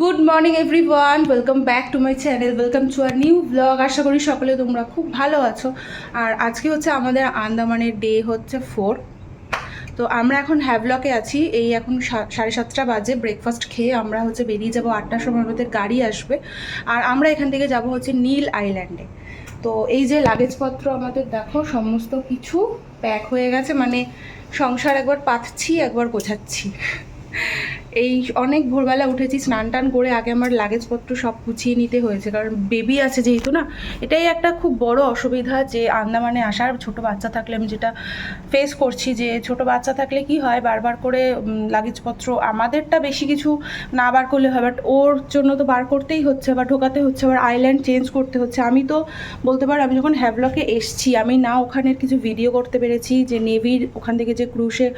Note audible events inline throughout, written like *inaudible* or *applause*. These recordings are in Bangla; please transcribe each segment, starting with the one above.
Good morning everyone welcome back to my channel welcome to our new blog আশা করি সকলে তোমরা খুব ভালো আছো। আর আজকে হচ্ছে আমাদের আন্দামানের ডে হচ্ছে ফোর তো আমরা এখন হ্যাভলকে আছি। এই এখন সাড়ে সাতটা বাজে। ব্রেকফাস্ট খেয়ে আমরা হচ্ছে বেরিয়ে যাব। আটটার সময় আমাদের গাড়ি আসবে। আর আমরা এখান থেকে যাব হচ্ছে নীল আইল্যান্ডে তো এই যে লাগেজপত্র আমাদের দেখো, সমস্ত কিছু প্যাক হয়ে গেছে। মানে সংসার একবার পাতছি, একবার গোছাচ্ছি। এই অনেক ভোরবেলা উঠেছি, স্নান টান করে আগে আমার লাগেজপত্র সব গুছিয়ে নিতে হয়েছে, কারণ বেবি আছে যেহেতু না, এটাই একটা খুব বড় অসুবিধা যে আন্দামানে আসার ছোট বাচ্চা থাকলে আমি যেটা ফেস করছি যে ছোট বাচ্চা থাকলে কি হয়, বারবার করে লাগেজপত্র আমাদেরটা বেশি কিছু না বার করলে হয় বাট ওর জন্য তো বার করতেই হচ্ছে বা ঢোকাতে হচ্ছে, আবার আইল্যান্ড চেঞ্জ করতে হচ্ছে। আমি তো বলতে পারো, আমি যখন হ্যাভলকে এসছি, আমি না ওখানের কিছু ভিডিও করতে পেরেছি, যে নেভির ওখান থেকে যে ক্রুশে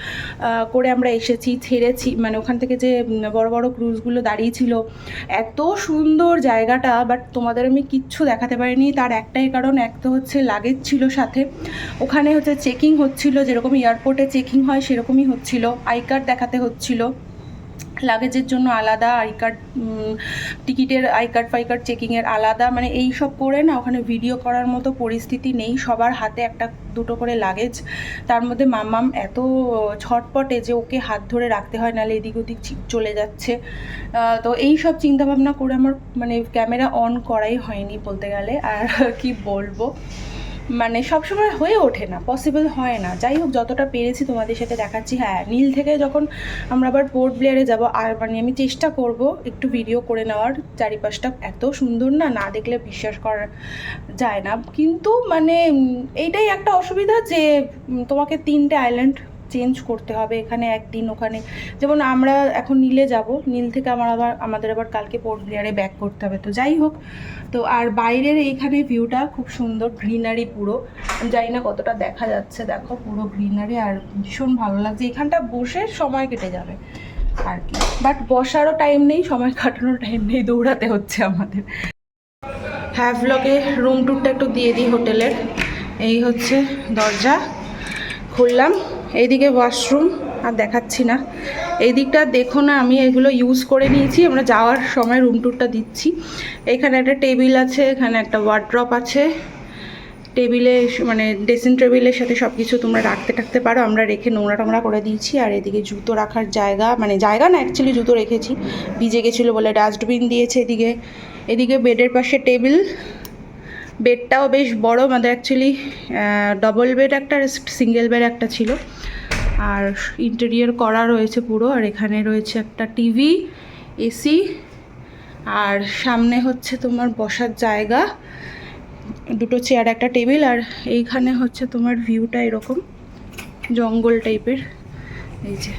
করে আমরা এসেছি, ছেড়েছি মানে ওখান থেকে যে বড় বড় ক্রুজগুলো দাঁড়িয়েছিল। এত সুন্দর জায়গাটা বাট তোমাদের আমি কিচ্ছু দেখাতে পারিনি। তার একটাই কারণ, এক তো হচ্ছে লাগেজ ছিল সাথে। ওখানে হচ্ছে চেকিং হচ্ছিল, যেরকম এয়ারপোর্টে চেকিং হয়, সেরকমই হচ্ছিল। আই কার্ড দেখাতে হচ্ছিল। লাগেজের জন্য আলাদা আই কার্ড টিকিটের আই কার্ড ফাই কার্ড চেকিংয়ের আলাদা। মানে এই সব করে না, ওখানে ভিডিও করার মতো পরিস্থিতি নেই। সবার হাতে একটা দুটো করে লাগেজ তার মধ্যে মামাম এত ছটপটে যে ওকে হাত ধরে রাখতে হয়, নাহলে এদিক ওদিক চলে যাচ্ছে। তো এই সব চিন্তাভাবনা করে আমার মানে ক্যামেরা অন করাই হয়নি বলতে গেলে। আর কি বলব? মানে সবসময় হয়ে ওঠে না পসিবল হয় না। যাই হোক, যতটা পেরেছি তোমাদের সাথে দেখাচ্ছি। হ্যাঁ নীল থেকে যখন আমরা আবার পোর্ট ব্লেয়ারে যাব, আর মানে আমি চেষ্টা করব একটু ভিডিও করে নেওয়ার। চারিপাশটা এত সুন্দর না না দেখলে বিশ্বাস করা যায় না। কিন্তু মানে এইটাই একটা অসুবিধা যে তোমাকে তিনটে আইল্যান্ড চেঞ্জ করতে হবে এখানে একদিন ওখানে। যেমন আমরা এখন নীলে যাব, নীল থেকে আমার আবার, আমাদের আবার কালকে পোর্ট ব্লেয়ারে ব্যাক করতে হবে। তো যাই হোক, তো আর বাইরের এইখানে ভিউটা খুব সুন্দর গ্রিনারি পুরো। জানি না কতটা দেখা যাচ্ছে, দেখো পুরো গ্রিনারি আর ভীষণ ভালো লাগছে। এখানটা বসে সময় কেটে যাবে আর কি। বাট বসারও টাইম নেই, সময় কাটানোর টাইম নেই, দৌড়াতে হচ্ছে আমাদের। হ্যাভ ব্লগে রুম টুরটা একটু দিয়ে দিই হোটেলের এই হচ্ছে দরজা, খুললাম। এইদিকে ওয়াশরুম আর দেখাচ্ছি না। এই দিকটা দেখো না, আমি এগুলো ইউজ করে নিয়েছি, আমরা যাওয়ার সময় রুম ট্যুরটা দিচ্ছি। এখানে একটা টেবিল আছে, এখানে একটা ওয়ার্ড্রপ আছে। টেবিলে মানে ড্রেসিং টেবিলের সাথে সব কিছু তোমরা রাখতে টাকতে পারো, আমরা রেখে নোংরা টোংরা করে দিয়েছি, আর এদিকে জুতো রাখার জায়গা মানে জায়গা না অ্যাকচুয়ালি জুতো রেখেছি। ভিজে গেছিল বলে ডাস্টবিন দিয়েছে এদিকে। এদিকে বেডের পাশে টেবিল বেডটাও বেশ বড়, আমাদের অ্যাকচুয়ালি ডবল বেড একটা সিঙ্গেল বেড একটা ছিল। আর ইন্টেরিয়র করা রয়েছে পুরো, আর এখানে রয়েছে একটা টিভি এসি আর সামনে হচ্ছে তোমার বসার জায়গা, দুটো চেয়ার একটা টেবিল আর এইখানে হচ্ছে তোমার ভিউটা এরকম, জঙ্গল টাইপের এই যে।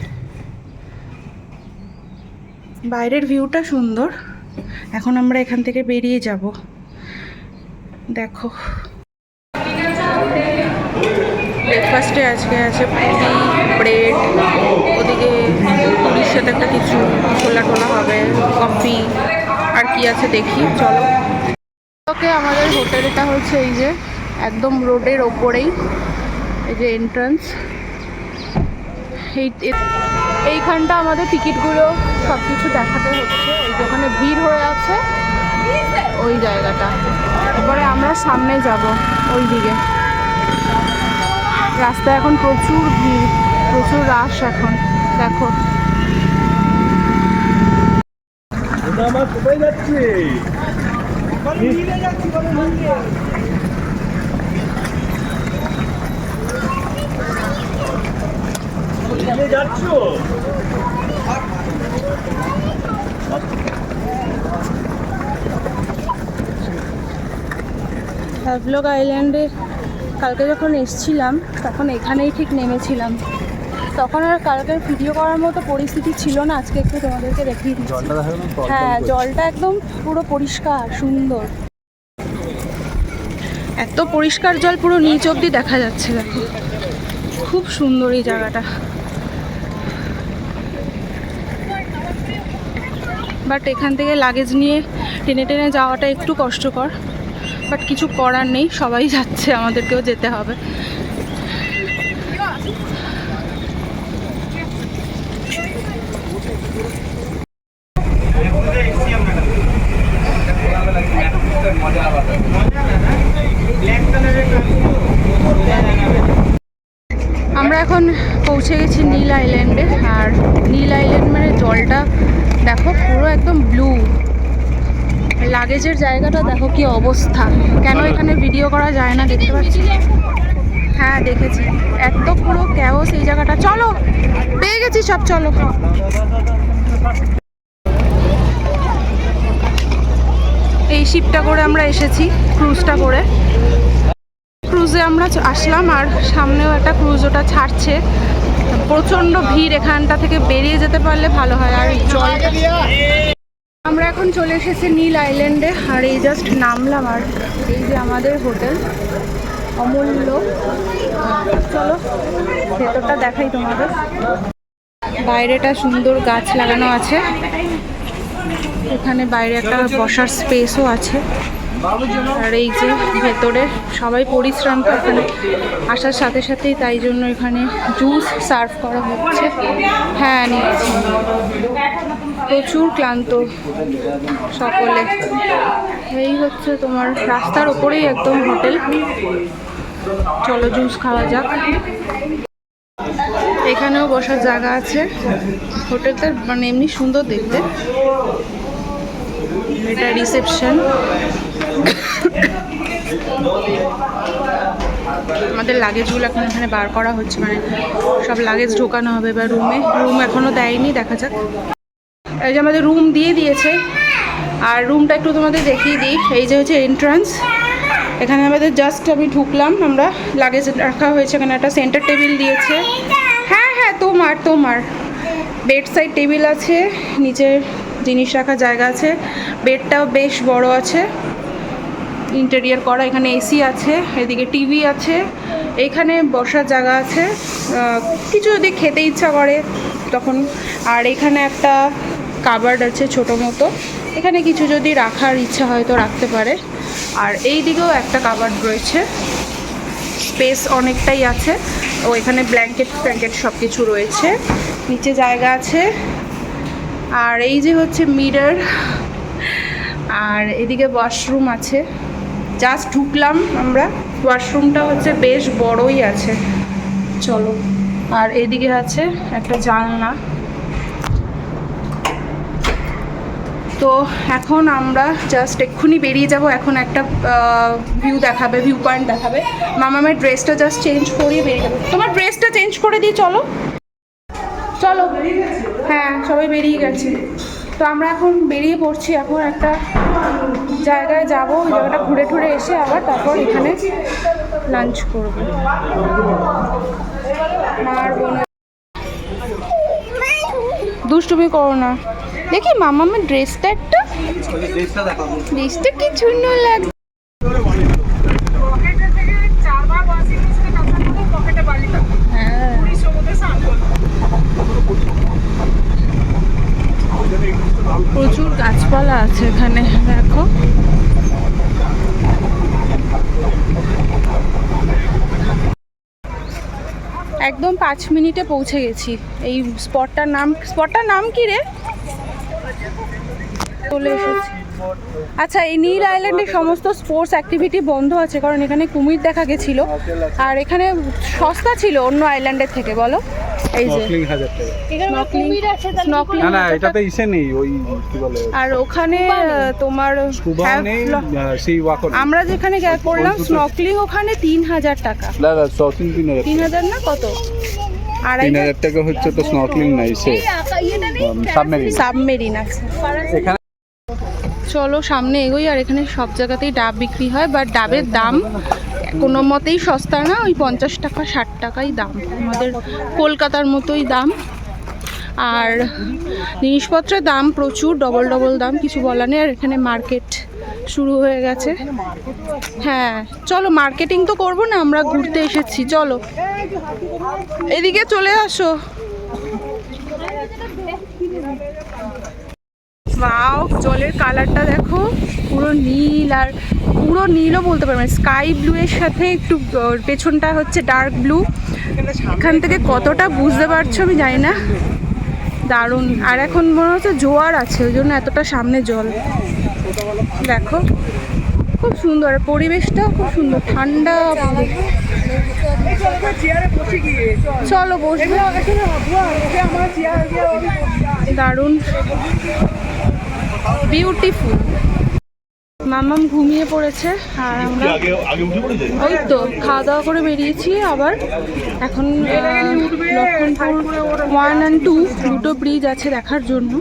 বাইরের ভিউটা সুন্দর। এখন আমরা এখান থেকে বেরিয়ে যাব। দেখো। ব্রেকফাস্টে আজকে আছে পুরি ব্রেড ওদিকে পুরীর সাথে একটা কিছু ছোলা টোলা হবে কফি আর কি আছে দেখি, চলো। ওকে, আমাদের হোটেলটা হচ্ছে এই যে, একদম রোডের ওপরেই, এই যে এন্ট্রান্স এই এইখানটা আমাদের টিকিটগুলো সব কিছু দেখাতে হচ্ছে ওই যে ওখানে ভিড় হয়ে আছে। ওই জায়গাটা। এবারে আমরা সামনে যাব ওই দিকে। রাস্তায় এখন প্রচুর ভিড় প্রচুর রাশ এখন দেখো। যাচ্ছে? হ্যাভলক আইল্যান্ডে কালকে যখন এসছিলাম তখন এখানেই ঠিক নেমেছিলাম। তখন আর কালকের ভিডিও করার মতো পরিস্থিতি ছিল না আজকে একটু তোমাদেরকে দেখিয়ে দিচ্ছি। হ্যাঁ জলটা একদম পুরো পরিষ্কার সুন্দর। এত পরিষ্কার জল পুরো নিচ অব্দি দেখা যাচ্ছে দেখো। খুব সুন্দর এই জায়গাটা। বাট এখান থেকে লাগেজ নিয়ে টেনে টেনে যাওয়াটা একটু কষ্টকর। বাট কিছু করার নেই, সবাই যাচ্ছে, আমাদেরকেও যেতে হবে। আমরা এখন পৌঁছে গেছি নীল আইল্যান্ডে, আর নীল আইল্যান্ড মানে জলটা দেখো, পুরো একদম ব্লু লাগেজের জায়গাটা দেখো কি অবস্থা। কেন এখানে ভিডিও করা যায় না? দেখতে পাচ্ছি? হ্যাঁ দেখেছি। এত পুরো ক্যাও সেই জায়গাটা। চলো পেয়ে গেছি সব চলো। এই শিপটা করে আমরা এসেছি ক্রুজটা করে। ক্রুজে আমরা আসলাম আর সামনেও একটা ক্রুজ ওটা ছাড়ছে। প্রচণ্ড ভিড় এখানটা থেকে বেরিয়ে যেতে পারলে ভালো হয়। আর জল আমরা এখন চলে এসেছি নীল আইল্যান্ডে, আর এই জাস্ট নামলাম আর এই যে আমাদের হোটেল, অমূল্য। চলো, ভেতরটা দেখাই তোমাদের। বাইরেটা সুন্দর গাছ লাগানো আছে। এখানে বাইরে একটা বসার স্পেসও আছে। আর এই যে ভেতরে সবাই পরিশ্রান্ত এখানে আসার সাথে সাথেই তাই জন্য এখানে জুস সার্ভ করা হচ্ছে। হ্যাঁ নিয়েছি। প্রচুর ক্লান্ত সকলে। এই হচ্ছে তোমার রাস্তার ওপরেই একদম হোটেল। চলো জুস খাওয়া যাক। এখানেও বসার জায়গা আছে। হোটেলটা মানে এমনি সুন্দর দেখতে। এটা রিসেপশন আমাদের লাগেজগুলো এখন এখানে বার করা হচ্ছে মানে সব লাগেজ ঢোকানো হবে বা রুমে রুম এখনও দেয়নি, দেখা যাক। এই যে আমাদের রুম দিয়ে দিয়েছে। আর রুমটা একটু তোমাদের দেখিয়ে দিই। এই যে হচ্ছে এন্ট্রান্স এখানে আমাদের জাস্ট আমি ঢুকলাম, আমরা লাগেজ রাখা হয়েছে। এখানে একটা সেন্টার টেবিল দিয়েছে। হ্যাঁ হ্যাঁ তোমার তোমার। বেড সাইড টেবিল আছে, নিচে জিনিস রাখার জায়গা আছে। বেডটাও বেশ বড় আছে। ইন্টেরিয়ার করা, এখানে এসি আছে, এদিকে টিভি আছে, এখানে বসার জায়গা আছে কিছু যদি খেতে ইচ্ছা করে তখন। আর এখানে একটা কাবার্ড আছে ছোটো মতো, এখানে কিছু যদি রাখার ইচ্ছা হয় তো রাখতে পারে। আর এই দিকেও একটা কাবার্ড রয়েছে, স্পেস অনেকটাই আছে, ও এখানে ব্ল্যাঙ্কেট, ফ্ল্যাঙ্কেট সব কিছু রয়েছে, নিচে জায়গা আছে। আর এই যে হচ্ছে মিরর, আর এদিকে ওয়াশরুম আছে। জাস্ট ঢুকলাম আমরা। ওয়াশরুমটা হচ্ছে বেশ বড়ই আছে। চলো। আর এদিকে আছে একটা জানলা। তো এখন আমরা জাস্ট এক্ষুনি বেরিয়ে যাব। এখন একটা ভিউ দেখাবে ভিউ পয়েন্ট দেখাবে। মামা মামামের ড্রেসটা জাস্ট চেঞ্জ করিয়ে বেরিয়ে যাবে। তোমার ড্রেসটা চেঞ্জ করে দিয়ে চলো। চলো। হ্যাঁ সবাই বেরিয়ে গেছে। তো আমরা এখন বেরিয়ে পড়ছি এখন একটা জায়গায় যাব ওই জায়গাটা ঘুরে ঘুরে এসে আবার তারপর এখানে লাঞ্চ করব। মার বোন দুষ্টুমি করো না। দেখি মামা আমার ড্রেসটা একটা ড্রেসটা কি সুন্দর লাগছে হ্যাঁ প্রচুর গাছপালা আছে এখানে, দেখো। একদম পাঁচ মিনিটে পৌঁছে গেছি। এই স্পটটার নাম স্পটটার নাম কি রে? চলে এসেছি। আচ্ছা এই নীল আইল্যান্ডে সমস্ত স্পোর্টস অ্যাক্টিভিটি বন্ধ আছে কারণ এখানে কুমির দেখা গেছিল। আর এখানে সস্তা ছিল অন্য আইল্যান্ডের থেকে বলো? এই যে। স্নর্কেলিং হাজার টাকা। স্নর্কেলিং না না এটাতে ইসে নেই ওই কি বলে? আর ওখানে তোমার সেই আমরা যেখানে করলাম স্নর্কলিং ওখানে তিন হাজার টাকা। না না তিন হাজার না কত? আড়াই তিন হাজার? টাকা হচ্ছে তো স্নর্কেলিং নাই সে সাবমেরিন সাবমেরিন আছে। এখানে চলো, সামনে এগোই, আর এখানে সব জায়গাতেই ডাব বিক্রি হয় বাট ডাবের দাম কোনো মতেই সস্তা না, ওই পঞ্চাশ টাকা, ষাট টাকাই দাম। আমাদের কলকাতার মতোই দাম। আর জিনিসপত্রের দাম প্রচুর ডবল ডবল দাম, কিছু বলার নেই। আর এখানে মার্কেট শুরু হয়ে গেছে। হ্যাঁ চলো মার্কেটিং তো করব না, আমরা ঘুরতে এসেছি, চলো। এদিকে চলে আসো। বাও জলের কালারটা দেখো, পুরো নীল আর পুরো নীলও বলতে পারবেন স্কাই ব্লু এর সাথে একটু পেছনটা হচ্ছে ডার্ক ব্লু এখান থেকে কতটা বুঝতে পারছ আমি জানি না। দারুণ। আর এখন মনে হচ্ছে জোয়ার আছে, ওই জন্য এতটা সামনে জল। দেখো, খুব সুন্দর। আর পরিবেশটাও খুব সুন্দর, ঠান্ডা। চলো বসবো। দারুণ। বিউটিফুল মামাম ঘুমিয়ে পড়েছে আর আমরা ওই তো খাওয়া দাওয়া করে বেরিয়েছি আবার। এখন লক্ষণপুর ওয়ান অ্যান্ড টু দুটো ব্রিজ আছে দেখার জন্য।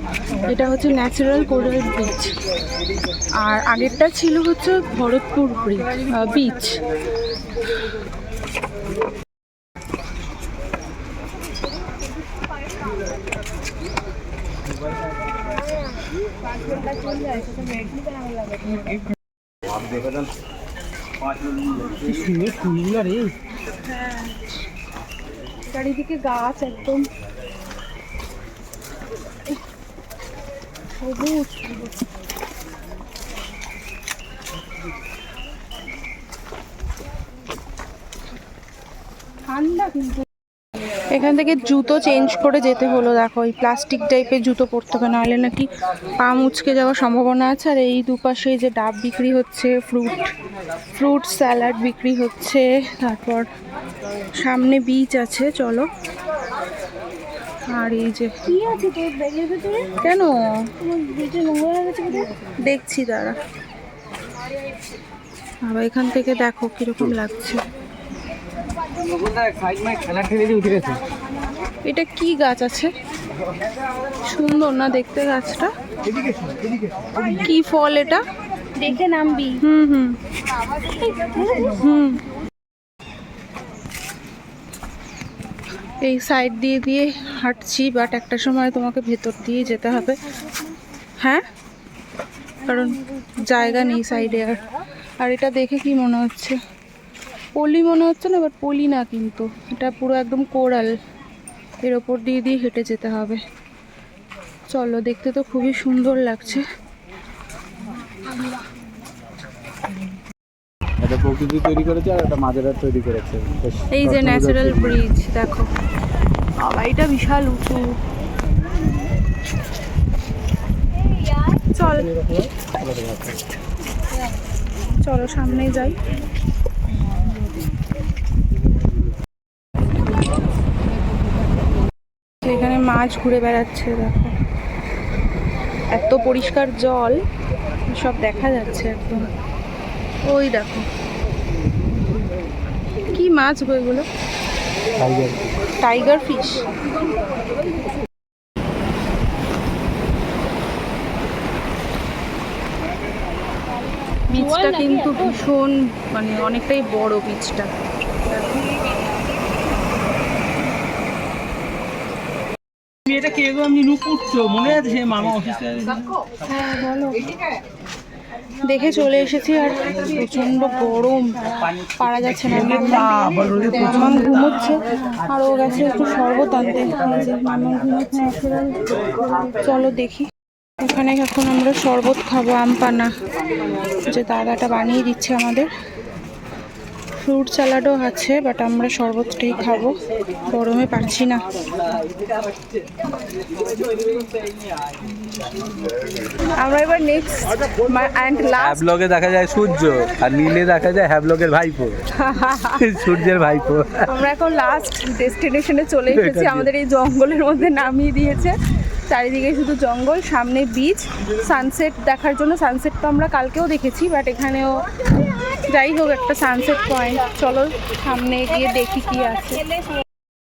এটা হচ্ছে ন্যাচারাল কোরাল ব্রিজ আর আগেরটা ছিল হচ্ছে ভরতপুর ব্রিজ বিচ চারিদিকে গাছ একদম সবুজ ঠান্ডা কিন্তু এখান থেকে জুতো চেঞ্জ করে যেতে হলো। দেখো এই প্লাস্টিক টাইপের জুতো পরতে হবে নাহলে নাকি পা মুচকে যাওয়ার সম্ভাবনা আছে। আর এই দুপাশে যে ডাব বিক্রি হচ্ছে ফ্রুট ফ্রুট স্যালাড বিক্রি হচ্ছে তারপর সামনে বিচ আছে চলো। আর এই যে তোর কেন। দেখছি দাঁড়া। আবার এখান থেকে দেখো কীরকম লাগছে। এটা কি গাছ আছে? সুন্দর না দেখতে গাছটা? কি ফল এটা? দেখে নামবি। হুম হুম। হুম। এই সাইড দিয়ে দিয়ে হাঁটছি বাট একটা সময় তোমাকে ভেতর দিয়ে যেতে হবে। হ্যাঁ? কারণ জায়গা নেই সাইডে আর। আর এটা দেখে কি মনে হচ্ছে? পলি মনে হচ্ছে না বাট পলি না কিন্তু। এটা পুরো একদম কোরাল। এর ওপর দিয়ে দিয়ে হেঁটে যেতে হবে। চলো দেখতে তো খুবই সুন্দর লাগছে। এটা প্রকৃতি তৈরি করেছে আর এটা মাঝেরা তৈরি করেছে। এই যে ন্যাচারাল ব্রিজ দেখো। বাবা এটা বিশাল উঁচু। চল। চলো সামনে যাই এখানে মাছ ঘুরে বেড়াচ্ছে দেখো। এত পরিষ্কার জল সব দেখা যাচ্ছে একদম। ওই দেখো। কি মাছ গো এগুলো? টাইগার টাইগার ফিশ বীজটা কিন্তু ভীষণ মানে অনেকটাই বড় বীজটা। মেয়েটা কে গো? আমি নুপুর তো। মনে আছে মামা অফিসে দেখে চলে এসেছি আর প্রচণ্ড গরম। পারা যাচ্ছে না। ঘুমোচ্ছে। আর ও গেছে একটু শরবত আনতে ঘুমোচ্ছে চলো দেখি। এখানে এখন আমরা শরবত খাব আম পানা। যে দাদাটা বানিয়ে দিচ্ছে আমাদের। ফ্রুট স্যালাডও আছে বাট আমরা শরবতটাই খাব। গরমে পারছি না। আমরা এবার নেক্সট অ্যান্ড লাস্ট হ্যাবলগে দেখা যায় সূর্য আর নীলে দেখা যায় হ্যাবলগের ভাইপো। *laughs* সূর্যের ভাইপো। আমরা এখন লাস্ট ডেস্টিনেশনে চলে এসেছি। আমাদের এই জঙ্গলের মধ্যে নামিয়ে দিয়েছে। চারিদিকে শুধু জঙ্গল সামনে বিচ সানসেট দেখার জন্য। সানসেট তো আমরা কালকেও দেখেছি বাট এখানেও যাই হোক, একটা সানসেট পয়েন্ট চলো সামনে গিয়ে দেখি কি আছে।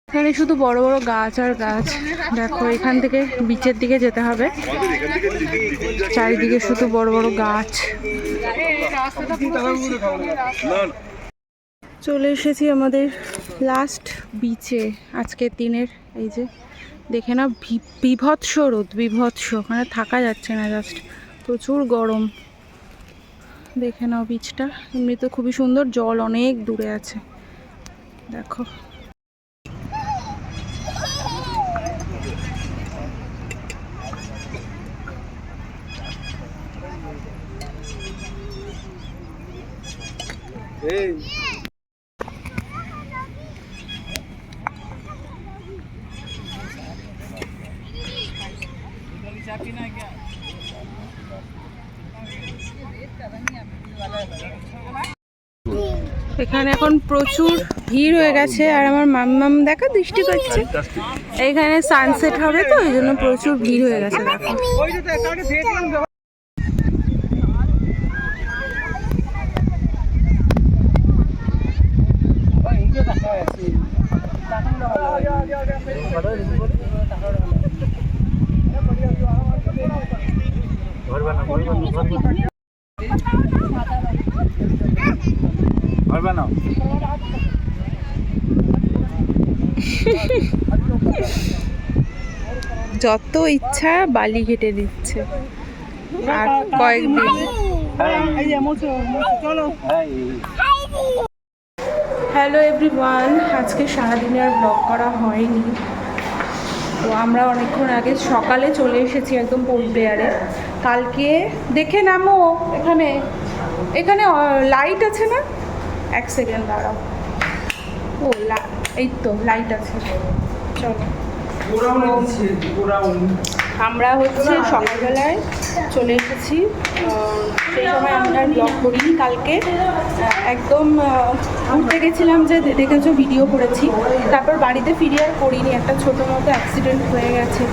এখানে শুধু বড় বড় গাছ আর গাছ। দেখো, এখান থেকে বিচের দিকে যেতে হবে। চারিদিকে শুধু বড় বড় গাছ। চলে এসেছি আমাদের লাস্ট বিচে আজকের দিনের এই যে, দেখে না বিভৎস রোদ, বিভৎস। ওখানে থাকা যাচ্ছে না জাস্ট প্রচুর গরম। দেখে নাও বিচটা এমনিতে খুবই সুন্দর জল অনেক দূরে আছে। দেখো। প্রচুর ভিড় হয়ে গেছে আর আমার মাম্মাম দেখা দৃষ্টি করছে। এখানে সানসেট হবে তো, ওই জন্য প্রচুর ভিড় হয়ে গেছে। দেখো ঘর যত ইচ্ছা বালি কেটে দিচ্ছে। আর কয়েকদিন। হ্যালো এভরিওয়ান আজকে সারাদিনে আর ব্লগ করা হয়নি। তো আমরা অনেকক্ষণ আগে সকালে চলে এসেছি একদম পোর্টবেয়ারে কালকে দেখে নামো এখানে। এখানে লাইট আছে না? এক সেকেন্ড দাঁড়াও। ও লা এই তো লাইট আছে। চলো। আমরা হচ্ছে সকালবেলায় চলে এসেছি। সেই সময় আমরা ব্লগ করিনি কালকে। একদম ঘুরতে গেছিলাম যে দেখেছ ভিডিও করেছি। তারপর বাড়িতে ফিরে আর করিনি। একটা ছোটো মতো অ্যাক্সিডেন্ট হয়ে গেছে।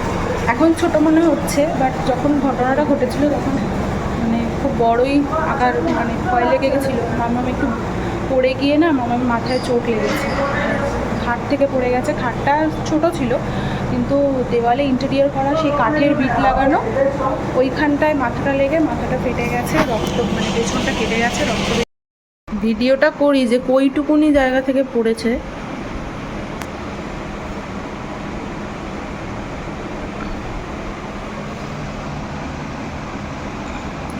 এখন ছোট মনে হচ্ছে বাট যখন ঘটনাটা ঘটেছিল তখন মানে খুব বড়ই আকার মানে ভয় লেগে গেছিল। মামাম একটু পড়ে গিয়ে না মামার মাথায় চোট লেগেছে। খাট থেকে পড়ে গেছে। খাটটা ছোট ছিল। কিন্তু দেওয়ালে ইন্টেরিয়র করা সেই কাঠের বিট লাগানো ওইখানটায় মাথাটা লেগে মাথাটা ফেটে গেছে রক্ত মানে পেছনটা কেটে গেছে রক্ত ভিডিওটা করি যে কইটুকুনি জায়গা থেকে পড়েছে।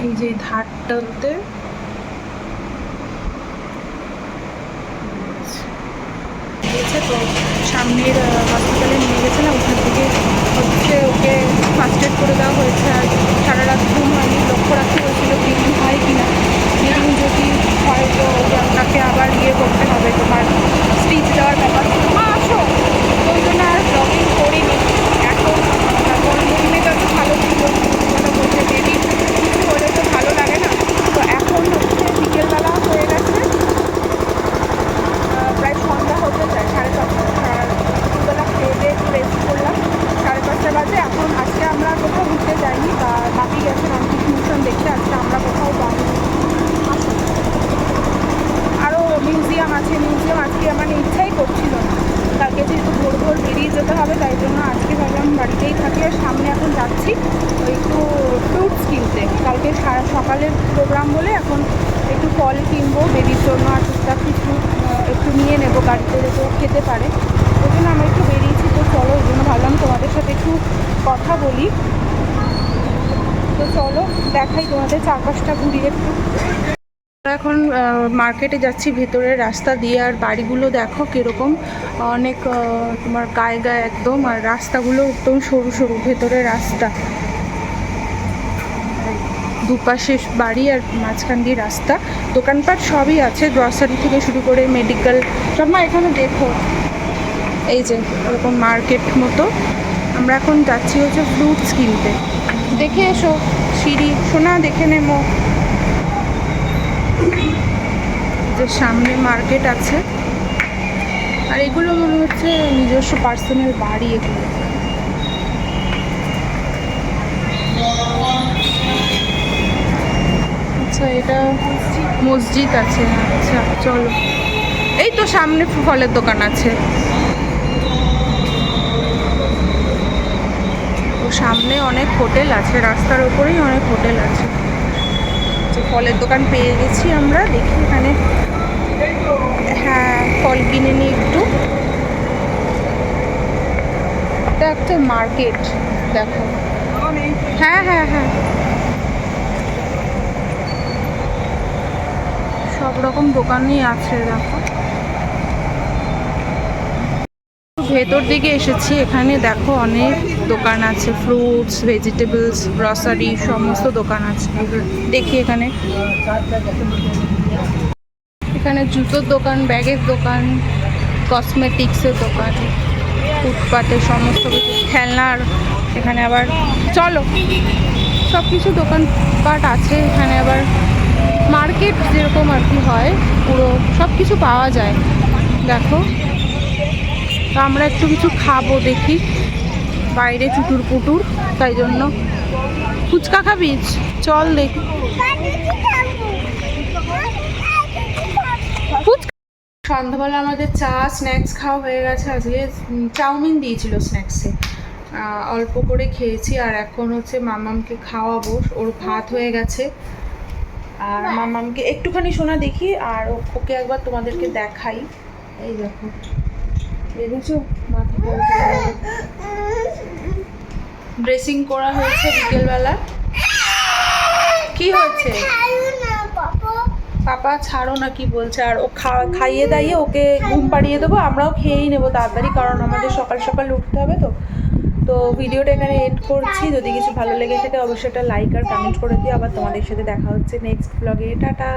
এই যে ধারটাতে। তো সামনের হসপিটালে নিয়ে গেছে না ওখান থেকে হচ্ছে ওকে ফার্স্ট এড করে দেওয়া হয়েছে আর সারা রাত ঘুম হয়নি। লক্ষ্য রাখতে হয়েছিল ব্লিডিং হয় কি না ব্লিডিং যদি হয় তো আপনাকে আবার ইয়ে করতে হবে। তোমার স্টিচ দেওয়ার ব্যাপার। আসো তো ওই জন্য আর ব্লগিং করিনি এখন এখন মেয়েটা তো ভালো ছিল কথা বলতে বেবি কিছু হলে তো ভালো লাগে না তো এখন হচ্ছে বিকেলবেলা হয়ে গেছে আহ, প্রায় সন্ধ্যা হতে যায় সাড়ে পাঁচটা আর দুপুরবেলা খেয়ে দিয়ে একটু রেস্ট করলাম সাড়ে পাঁচটা বাজে এখন আজকে আমরা ঘুরতে যাইনি বা বাপি গেছেন আমি টিউশন দেখতে আজকে আমরা কোথাও যাইনি আরও মিউজিয়াম আছে মিউজিয়াম আজকে আমার ইচ্ছাই করছিল না কালকে যেহেতু ভোর ভোর বেরিয়ে যেতে হবে তাই জন্য আজকে ভাবলাম বাড়িতেই থাকি আর সামনে এখন যাচ্ছি ওই একটু ফ্রুটস কিনতে কালকে সারা সকালের প্রোগ্রাম বলে এখন একটু ফল কিনবো বেবির জন্য আর টুকটাক কিছু আহ, একটু নিয়ে নেব গাড়িতে যাতে ও খেতে পারে ওই জন্য আমরা একটু বেরিয়েছি তো চলো ওই জন্য ভাবলাম তোমাদের সাথে একটু কথা বলি তো চলো দেখাই তোমাদের চারপাশটা ঘুরিয়ে। একটু এখন মার্কেটে যাচ্ছি, ভেতরের রাস্তা দিয়ে। আর বাড়িগুলো দেখো কীরকম। অনেক তোমার গায়ে গায়ে একদম। আর রাস্তাগুলো একদম সরু সরু, ভেতরের রাস্তা। দুপাশে বাড়ি আর মাঝখান দিয়ে রাস্তা। দোকানপাট সবই আছে গ্রসারি থেকে শুরু করে মেডিকেল সব মা এখানে দেখো। এই যে, ওরকম মার্কেট মতো। আমরা এখন যাচ্ছি হচ্ছে ফ্রুটস কিনতে। দেখে এসো। সিঁড়ি। সোনা দেখে নেব। যে সামনে মার্কেট আছে। আর এগুলো মনে হচ্ছে নিজস্ব পার্সোনাল বাড়ি এগুলো। আচ্ছা এটা মসজিদ আছে। আচ্ছা চলো। এই তো সামনে ফলের দোকান আছে। সামনে অনেক হোটেল আছে, রাস্তার ওপরেই অনেক হোটেল আছে। যে ফলের দোকান পেয়ে গেছি আমরা, দেখি এখানে। হ্যাঁ ফল কিনে নিই একটু। এটা একটা মার্কেট, দেখো। হ্যাঁ হ্যাঁ হ্যাঁ। সব রকম দোকানই আছে, দেখো। ভেতর দিকে এসেছি, এখানে দেখো অনেক দোকান আছে ফ্রুটস ভেজিটেবলস গ্রসারি সমস্ত দোকান আছে। দেখি এখানে। এখানে জুতোর দোকান, ব্যাগের দোকান কসমেটিক্সের দোকান ফুটপাতের সমস্ত কিছু, খেলনার, এখানে আবার চলো। সব কিছু দোকানপাট আছে, এখানে আবার মার্কেট যেরকম আর কি হয়, পুরো সব কিছু পাওয়া যায়। দেখো তো আমরা একটু কিছু খাব দেখি। বাইরে চুটুর পুটুর, তাই জন্য। ফুচকা খাবিস চল দেখি। সন্ধ্যাবেলা আমাদের চা, স্ন্যাক্স খাওয়া হয়ে গেছে আজকে। চাউমিন দিয়েছিল স্ন্যাক্সে। অল্প করে খেয়েছি আর এখন হচ্ছে মামামকে খাওয়াবো। ওর ভাত হয়ে গেছে। আর মামামকে একটুখানি শোনা দেখি আর ওকে একবার তোমাদেরকে দেখাই। এই দেখো। দেখেছ? মাথা ড্রেসিং করা হয়েছে বিকেলবেলা। কি হয়েছে? পাপা ছাড়ো না কি বলছে, আর ও খাইয়ে দাইয়ে ওকে ঘুম পাড়িয়ে দেবো, আমরাও খেয়েই নেব তাড়াতাড়ি, কারণ আমাদের সকাল সকাল উঠতে হবে তো। তো ভিডিওটা এখানে এড করছি, যদি কিছু ভালো লেগে থাকে অবশ্যই একটা লাইক আর কমেন্ট করে দিও, আবার তোমাদের সাথে দেখা হচ্ছে নেক্সট ব্লগে টাটা!